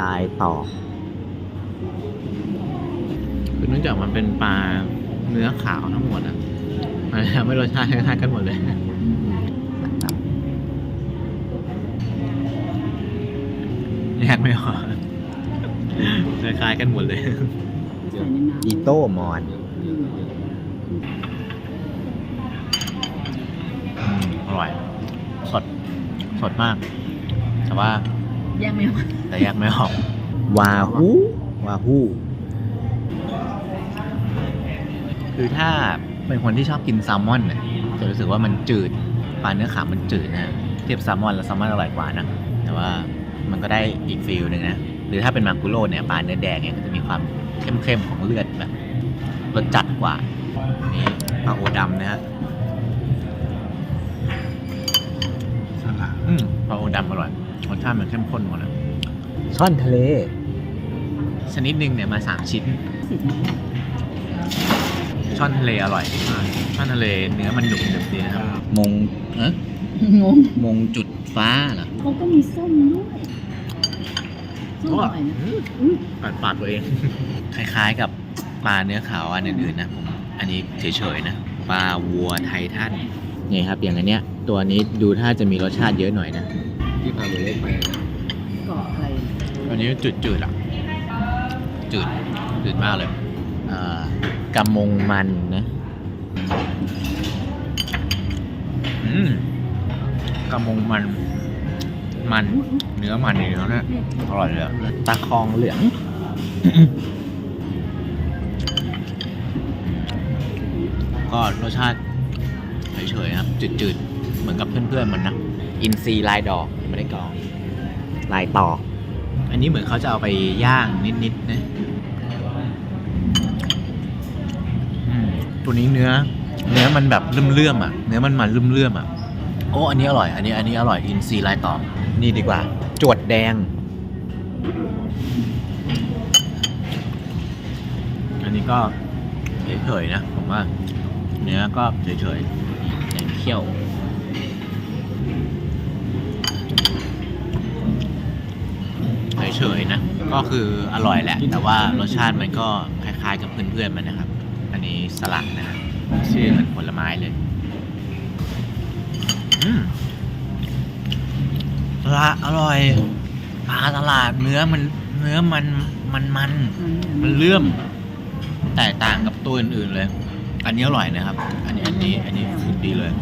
ลายตอกคือเนื่องจากมันเป็นปลาเนื้อขาวทั้งหมดอะมันทำให้รสชาติคล้ายๆกันหมดเลยแยกไม่ออกคล้ายๆกันหมดเลยใส่ในน้ำอีโต้มอนอืมอืมอร่อย สด สดมาก แต่ว่าแยกไม่ออกแต่แยกไม่ออกวาฮูวาฮูคือถ้าเป็นคนที่ชอบกินแซลมอนเนี่ยจะรู้สึกว่ามันจืดปลาเนื้อขาวมันจืดนะเทียบแซลมอนแล้วแซลมอนอร่อยกว่านะแต่ว่ามันก็ได้อีกฟิลหนึ่งนะหรือถ้าเป็นมากุโร่เนี่ยปลาเนื้อแดงเนี่ยก็จะมีความเข้มๆของเลือดแบบรสจัดกว่านี่ปลาโอดำนะฮะสลัดอืมปลาโอดำอร่อยรส ชาติมันเข้มข้นกว่านะช่อนทะเล ชนิดหนึ่งเนี่ยมาสามชิ้น ช่อนทะเลอร่อยมากช่อนทะเลเนื้อมันหนุบหนึบดีนะครับมงเอ๊ะงงมงจุดฟ้าเหรอเขาก็มีส้มด้วยส้มอร่อยนะอืมอุ้ยปัดปากตัวเอง คล้ายๆกับปลาเนื้อขาวอันอื่นๆนะผมอันนี้เฉยๆนะปลาวัวไททันนี่ครับอย่างอันเนี้ยตัวนี้ดูถ้าจะมีรสชาติเยอะหน่อยนะ ที่พาไปเล่นไปเกาะอะไรอันนี้จืดๆอะ จืดจืดมากเลยอ่ากำมงมันนะอืมกำมงมัน มันเนื้อมันนี่แล้วเนี่ยอร่อยเลยอะตาคองเหลืองก็รสชาติเฉยๆครับจืดๆ เหมือนกับเพื่อนๆมันนะ อินซีลายดอกไม่ได้กรอง ลายตอกอันนี้เหมือนเขาจะเอาไปย่างนิดๆนะอืมตัวนี้เนื้อ เนื้อมันแบบเลื่อมๆอะ เนื้อมันมันเลื่อมๆอะ โอ้ อันนี้อร่อย อันนี้ อันนี้อร่อย อินซีลายต่อ นี่ดีกว่า จวดแดง อันนี้ก็เฉยๆนะ ผมว่า เนื้อก็เฉยๆอย่างเคี่ยว ก็คืออร่อยแหละ แต่ว่ารสชาติมันก็คล้ายๆกับเพื่อนๆมันนะครับ อันนี้สลัดนะครับชื่อเหมือนผลไม้เลยอืมปลาอร่อยปลาตลาดเนื้อมันเนื้อมันมันมันมันเลื่อมแตกต่างกับตัวอื่นๆเลย อันนี้อร่อยนะครับ อันนี้อันนี้อันนี้คือดีเลย